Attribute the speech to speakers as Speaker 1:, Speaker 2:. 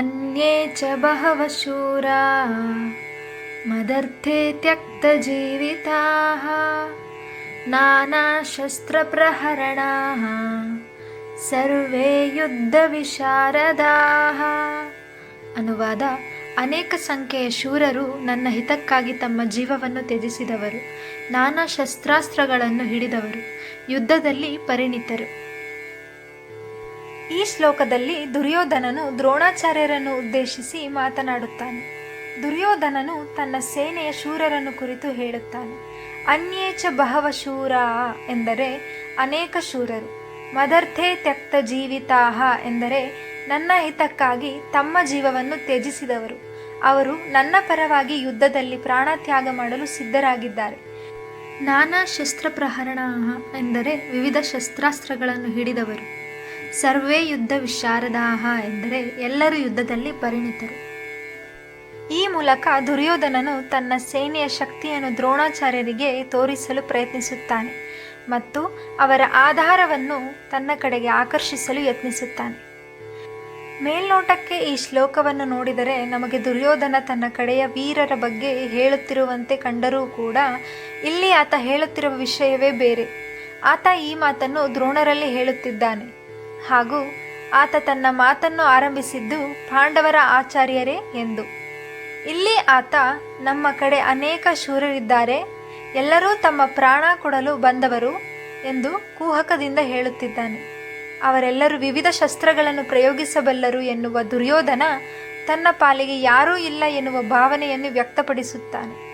Speaker 1: अन्ये च बहवः शूरा मदर्थे त्यक्तजीविताः नानाशस्त्रप्रहरणाः ಸರ್ವೇ ಯುದ್ಧ ವಿಶಾರದಾಹ ಅನುವಾದ ಅನೇಕ ಸಂಖ್ಯೆಯ ಶೂರರು ನನ್ನ ಹಿತಕ್ಕಾಗಿ ತಮ್ಮ ಜೀವವನ್ನು ತ್ಯಜಿಸಿದವರು ನಾನಾ ಶಸ್ತ್ರಾಸ್ತ್ರಗಳನ್ನು ಹಿಡಿದವರು ಯುದ್ಧದಲ್ಲಿ ಪರಿಣಿತರು ಈ ಶ್ಲೋಕದಲ್ಲಿ ದುರ್ಯೋಧನನು ದ್ರೋಣಾಚಾರ್ಯರನ್ನು ಉದ್ದೇಶಿಸಿ ಮಾತನಾಡುತ್ತಾನೆ. ದುರ್ಯೋಧನನು ತನ್ನ ಸೇನೆಯ ಶೂರರನ್ನು ಕುರಿತು ಹೇಳುತ್ತಾನೆ. ಅನ್ಯೇಚ ಬಹವ ಶೂರ ಎಂದರೆ ಅನೇಕ ಶೂರರು. ಮದರ್ಥೆ ತ್ಯಕ್ತ ಜೀವಿತಾಹ ಎಂದರೆ ನನ್ನ ಹಿತಕ್ಕಾಗಿ ತಮ್ಮ ಜೀವವನ್ನು ತ್ಯಜಿಸಿದವರು. ಅವರು ನನ್ನ ಪರವಾಗಿ ಯುದ್ಧದಲ್ಲಿ ಪ್ರಾಣತ್ಯಾಗ ಮಾಡಲು ಸಿದ್ಧರಾಗಿದ್ದಾರೆ. ನಾನಾ ಶಸ್ತ್ರಪ್ರಹರಣ ಎಂದರೆ ವಿವಿಧ ಶಸ್ತ್ರಾಸ್ತ್ರಗಳನ್ನು ಹಿಡಿದವರು. ಸರ್ವೇ ಯುದ್ಧ ವಿಶಾರದಾಹ ಎಂದರೆ ಎಲ್ಲರೂ ಯುದ್ಧದಲ್ಲಿ ಪರಿಣಿತರು. ಈ ಮೂಲಕ ದುರ್ಯೋಧನನು ತನ್ನ ಸೇನೆಯ ಶಕ್ತಿಯನ್ನು ದ್ರೋಣಾಚಾರ್ಯರಿಗೆ ತೋರಿಸಲು ಪ್ರಯತ್ನಿಸುತ್ತಾನೆ ಮತ್ತು ಅವರ ಆಧಾರವನ್ನು ತನ್ನ ಕಡೆಗೆ ಆಕರ್ಷಿಸಲು ಯತ್ನಿಸುತ್ತಾನೆ. ಮೇಲ್ನೋಟಕ್ಕೆ ಈ ಶ್ಲೋಕವನ್ನು ನೋಡಿದರೆ ನಮಗೆ ದುರ್ಯೋಧನ ತನ್ನ ಕಡೆಯ ವೀರರ ಬಗ್ಗೆ ಹೇಳುತ್ತಿರುವಂತೆ ಕಂಡರೂ ಕೂಡ ಇಲ್ಲಿ ಆತ ಹೇಳುತ್ತಿರುವ ವಿಷಯವೇ ಬೇರೆ. ಆತ ಈ ಮಾತನ್ನು ದ್ರೋಣರಲ್ಲಿ ಹೇಳುತ್ತಿದ್ದಾನೆ. ಹಾಗೂ ಆತ ತನ್ನ ಮಾತನ್ನು ಆರಂಭಿಸಿದ್ದು ಪಾಂಡವರ ಆಚಾರ್ಯರೇ ಎಂದು. ಇಲ್ಲಿ ಆತ ನಮ್ಮ ಕಡೆ ಅನೇಕ ಶೂರರಿದ್ದಾರೆ, ಎಲ್ಲರೂ ತಮ್ಮ ಪ್ರಾಣ ಕೊಡಲು ಬಂದವರು ಎಂದು ಕುಹಕದಿಂದ ಹೇಳುತ್ತಿದ್ದಾನೆ. ಅವರೆಲ್ಲರೂ ವಿವಿಧ ಶಸ್ತ್ರಗಳನ್ನು ಪ್ರಯೋಗಿಸಬಲ್ಲರು ಎನ್ನುವ ದುರ್ಯೋಧನ ತನ್ನ ಪಾಲಿಗೆ ಯಾರೂ ಇಲ್ಲ ಎನ್ನುವ ಭಾವನೆಯನ್ನು ವ್ಯಕ್ತಪಡಿಸುತ್ತಾನೆ.